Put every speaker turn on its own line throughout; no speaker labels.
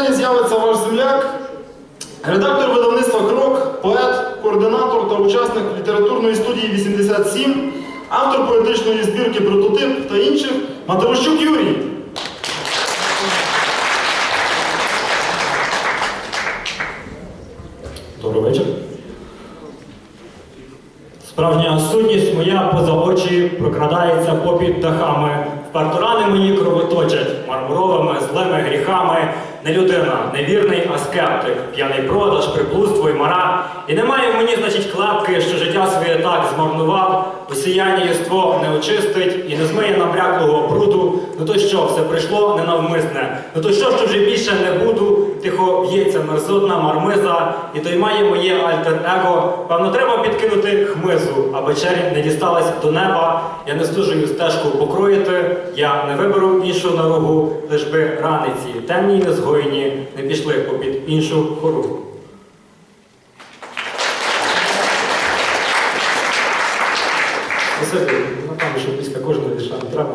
сцені з'явиться ваш земляк, редактор видавництва Крок, поет, координатор та учасник літературної студії 87, автор поетичної збірки Прототип та інших Матарощук Юрій.
Добрий вечір. Справжня сутність моя поза очі прокрадається попід дахами. Вперто рани мої кровоточать мармуровими злими гріхами. Не людина, невірний, а скептик, п'яний продаж, приблудство і мара. І немає в мені, значить, клапки, що життя своє так змарнував, посіяння єство не очистить і не змиє набряклого бруду. Ну то що, все прийшло ненавмисне. Ну то що, що вже більше не буду, тихо в'ється мерзотна мармиза, і той має моє альтер-его. Певно, треба підкинути хмизу, аби чернь не дісталась до неба. Я не стужую стежку покроїти, я не виберу іншу дорогу, лиш би раниці, темні й незгойні, не пішли попід іншу. Ну треба.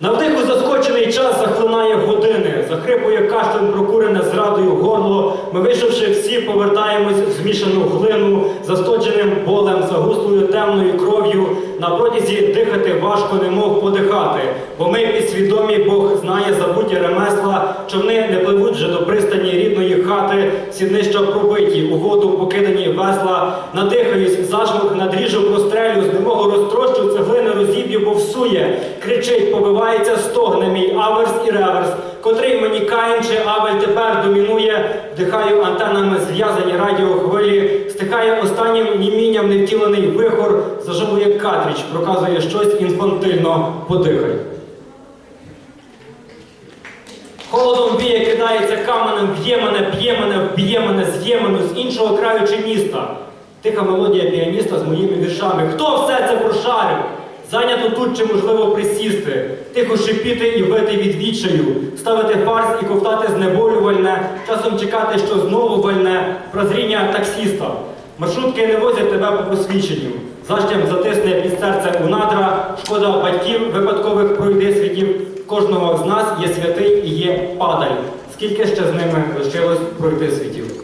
На вдиху заскочений час захлинає години, захрипує кашлем прокурене Ми, вийшовши всі, повертаємось в змішану глину, засточеним болем, загуслою темною кров'ю. На протязі дихати важко, немов подихати, бо ми підсвідомі, Бог знає забуті ремесла, човни не пливуть вже до пристані рідної хати, сіднища пробиті, у воду покидані весла, надихаюсь, зашмух надріжу, прострелю, з немого розтрощу цеглини розіб'ю, бо всує, кричить, побивається, стогне мій аверс і реверс, котрий мені Каїн чи Авель тепер домінує, вдихаю антенами зв'язані радіохвилі, стихає останнім німінням невтілений вихор, зажовує картріч, проказує щось інфантильно, подихай. Холодом б'є, кидається каменем, б'є мене, п'є мене, вб'є мене, з'є мене з іншого краю чи міста. Тиха мелодія піаніста з моїми віршами. Хто все це прошарив? Зайнято тут чи можливо присісти, тихо шипіти і вити від відчаю, ставити фарс і ковтати знеболювальне, часом чекати, що знову вальне прозріння таксіста. Маршрутки не возять тебе по посвідченню. Защем затисне під серце у надра, шкода батьків, випадкових пройдисвітів. В Кожного з нас є святий і є падаль. Скільки ще з ними лишилось пройти світів?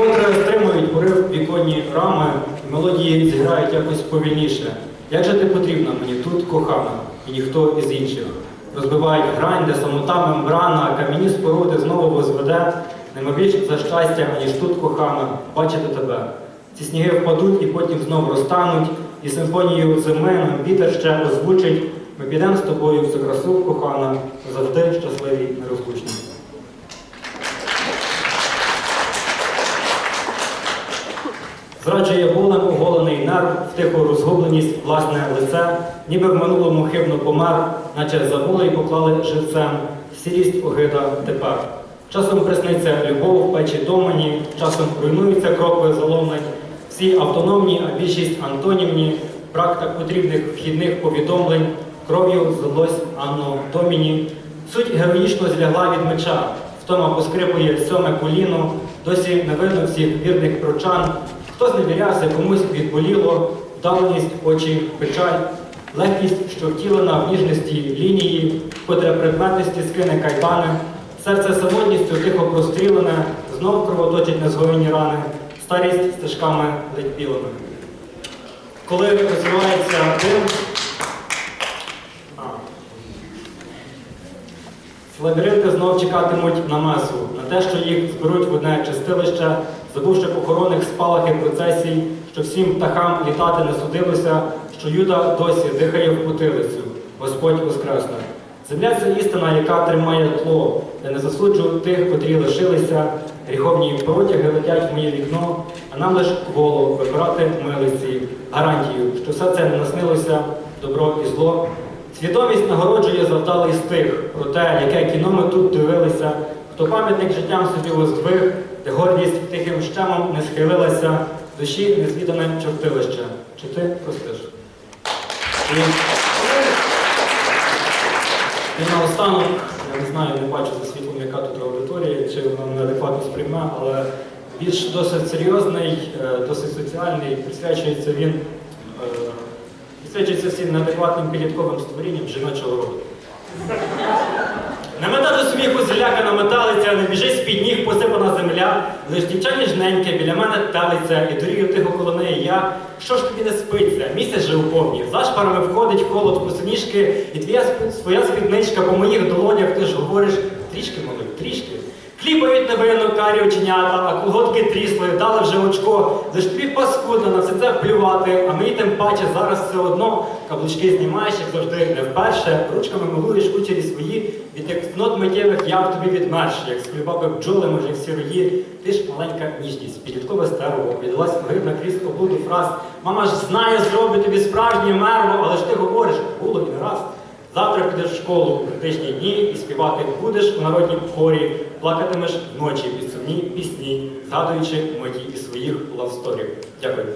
Котре стримують порив віконні рами, мелодії зіграють якось повільніше. Як же ти потрібна мені тут, кохана, і ніхто із інших? Розбивають грань, де самота мембрана, кам'яні споруди знову возведе, більш за щастя, ніж тут, кохана, бачити тебе. Ці сніги впадуть і потім знов розтануть, і симфонію зими нам вітер ще озвучить. Ми підемо з тобою цю красу, кохана, завжди щасливі нерозлучні. Зраджує болем оголений нерв, тиху розгубленість власне лице, ніби в минулому хибно помер, наче забули і поклали живцем, сірість огида тепер. Часом присниться любов в печі домані, часом руйнуються крокви заломлень, всі автономні, а більшість антонімні, брак так потрібних вхідних повідомлень, кров'ю злилось Анно Доміні. Суть героїчно злягла від меча, втома поскрипує сьоме коліно, досі не видно всіх вірних прочан. Хто зневірявся, комусь відболіло, вдавленість очі, печаль, легкість, що втілена в ніжності лінії, котре предметності скине кайдани, серце самотністю тихо прострілене, знов кровоточить незгоєні рани, старість стежками ледь білими. Коли розвивається дим, Лабіринти знов чекатимуть на месу, на те, що їх зберуть в одне чистилище, забувши похоронних спалахи процесій, що всім птахам літати не судилося, що Юда досі дихає в потилицю. Господь воскресне. Земля це істина, яка тримає тло. Я не засуджу тих, котрі лишилися, гріховні протяги летять в моє вікно, а нам лиш кволо вибирати милиці, гарантію, що все це не наснилося, добро і зло. Свідомість нагороджує завдалий стих про те, яке кіно ми тут дивилися, хто пам'ятник життям собі воздвиг, де гордість тихим щемом не схилилася, душі незвідане чортилище. Чи ти простиш? І, і наостанок, я не знаю, не бачу за світлом, яка тут аудиторія, чи вона неадекватно сприйме, але більш досить серйозний, е, досить соціальний, присвячується він. е, Присвячується всім неадекватним підлітковим створінням жіночого роду. Не мета до сміху злякана металиця, не біжить з-під ніг посипана земля, лиш дівча ніжненьке біля мене талиця, і дорію тихо коло неї я. Що ж тобі не спиться? Місяць же у повні. За шпарами входить холод кусоніжки, і твоя своя спідничка по моїх долонях, ти ж говориш, трішки, мовив, трішки. Кліпають невинно карі оченята, а колготки трісли, дали вже очко. Лиш тобі паскудно на все це плювати, а мені тим паче зараз все одно каблучки знімаєш, як завжди, не вперше, ручками милуєш кучері свої, від як нот миттєвих я в тобі відмерш, як з баби бджоли, може, як сірої. Ти ж маленька ніжність, підліткове стерво, віддалась огидна крізь облуду фраз. Мама ж знає, зроблю тобі справжнє мерво, але ж ти говориш, було і не раз. Завтра підеш в школу у критичні дні і співати будеш у народній хорі, плакатимеш вночі під сумні пісні, згадуючи мої і своїх лавсторів. Дякую.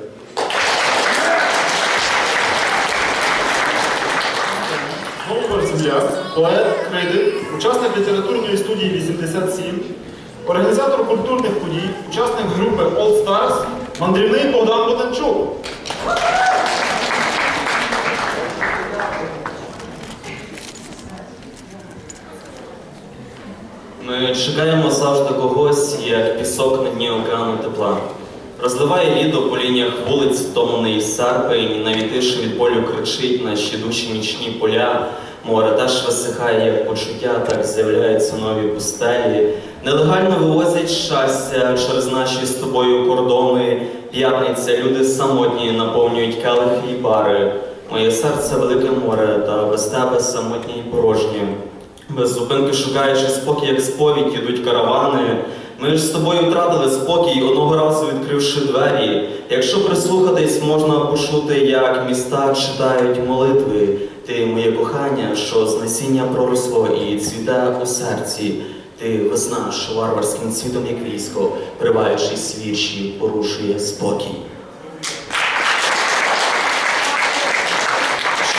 Борзім'як, поет, критик, учасник літературної студії 87, організатор культурних подій, учасник групи All Stars, мандрівний Богдан Бондарчук.
Ми чекаємо завжди когось, як пісок на дні океану тепла. Розливає літо по лініях вулиць, втомлений серпень, і навіть від болю кричить на щедучі нічні поля. Море теж висихає, як почуття, так з'являються нові пустелі. Нелегально вивозять щастя через наші з тобою кордони. П'ятниця, люди самотні наповнюють келихи і бари. Моє серце велике море, та без тебе самотнє і порожнє. Без зупинки шукаючи спокій, як сповідь, ідуть каравани. Ми ж з тобою втратили спокій, одного разу відкривши двері. Якщо прислухатись, можна почути, як міста читають молитви. Ти моє кохання, що з насіння проросло і цвіте у серці. Ти весна, що варварським цвітом, як військо, приваючись вірші, порушує спокій.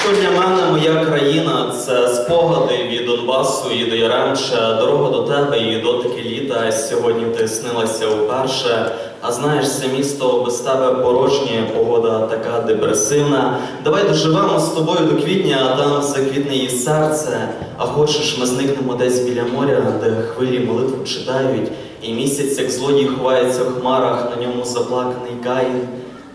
Що для мене моя країна це спогади від Донбасу і до Яремча, дорога до тебе і дотики літа. Сьогодні ти снилася вперше. А знаєш, це місто без тебе порожнє, погода така депресивна. Давай доживемо з тобою до квітня, а там заквітне її серце. А хочеш, ми зникнемо десь біля моря, де хвилі молитву читають, і місяць, як злодій, ховається в хмарах, на ньому заплаканий Каїн,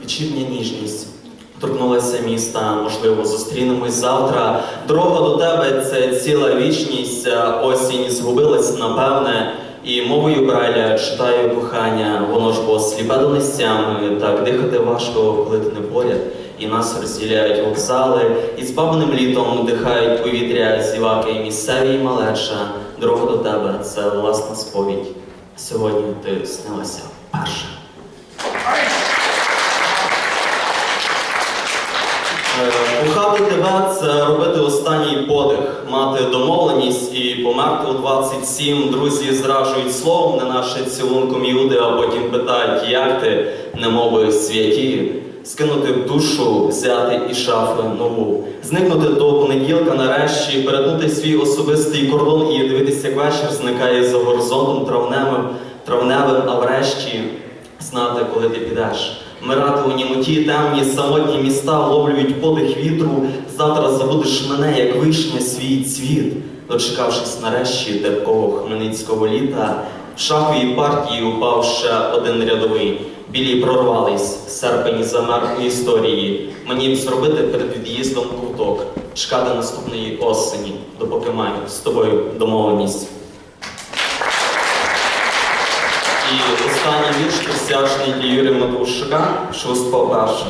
вечірня ніжність. Торкнулася міста, можливо, зустрінемось завтра. Дорога до тебе це ціла вічність, осінь згубилась, напевне. І мовою Брайля читаю кохання, воно ж бо сліпе до нестями, так дихати важко, коли ти не поряд. І нас розділяють вокзали, і з бабиним літом дихають повітря, зіваки, і місцеві і малеча. Дорога до тебе це власна сповідь. Сьогодні ти снилася останній подих, мати домовленість і померти у 27. Друзі зражують словом не наше цілунком юди, а потім питають, як ти, немови святі, скинути в душу, взяти і шафи нову, зникнути до понеділка нарешті, перетнути свій особистий кордон і дивитися, як вечір зникає за горизонтом травневим, травневим, а врешті знати, коли ти підеш. Мирати у німоті темні самотні міста ловлюють подих вітру. Завтра забудеш мене, як вишня, свій цвіт, дочекавшись нарешті терпкого хмельницького літа. В шаховій партії упав ще один рядовий. Білі прорвались, серпень замер у історії. Мені б зробити перед від'їздом ковток, чекати наступної осені, допоки маю з тобою домовленість. І останній вірш присвячений для Юрія Матушика, що виступав.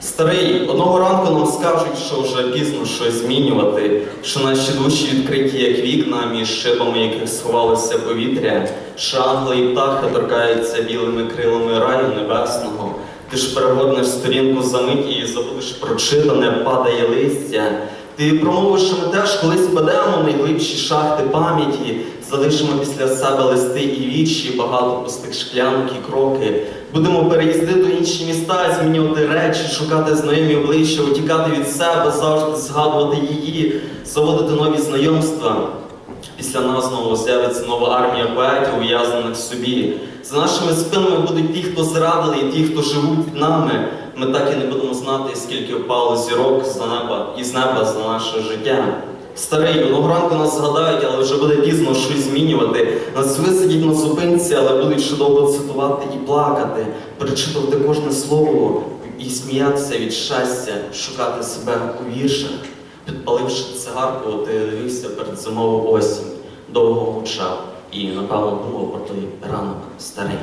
Старий, одного ранку нам скажуть, що вже пізно щось змінювати, що наші душі відкриті, як вікна, між шибами яких сховалося повітря, що ангели і птахи торкаються білими крилами раю небесного. Ти ж перегорнеш сторінку за мить і забудеш прочитане, падає листя. Ти промовиш, що ми теж колись падемо найглибші шахти пам'яті, залишимо після себе листи і вічі, багато пустих шклянок і кроки. Будемо переїздити до інші міста, змінювати речі, шукати знайомі обличчя, утікати від себе, завжди згадувати її, заводити нові знайомства. Після нас знову з'явиться нова армія поетів, ув'язнених в собі. За нашими спинами будуть ті, хто зрадили, і ті, хто живуть нами. Ми так і не будемо знати, скільки впало зірок з неба і з неба за наше життя. Старий, воно ранку нас згадають, але вже буде пізно щось змінювати. Нас висидять на зупинці, але будуть ще довго цитувати і плакати, перечитувати кожне слово і сміятися від щастя, шукати себе у віршах. Підпаливши цигарку, ти дивився перед зимову осінь, довго мовчав і, напевно, думав про той ранок старий.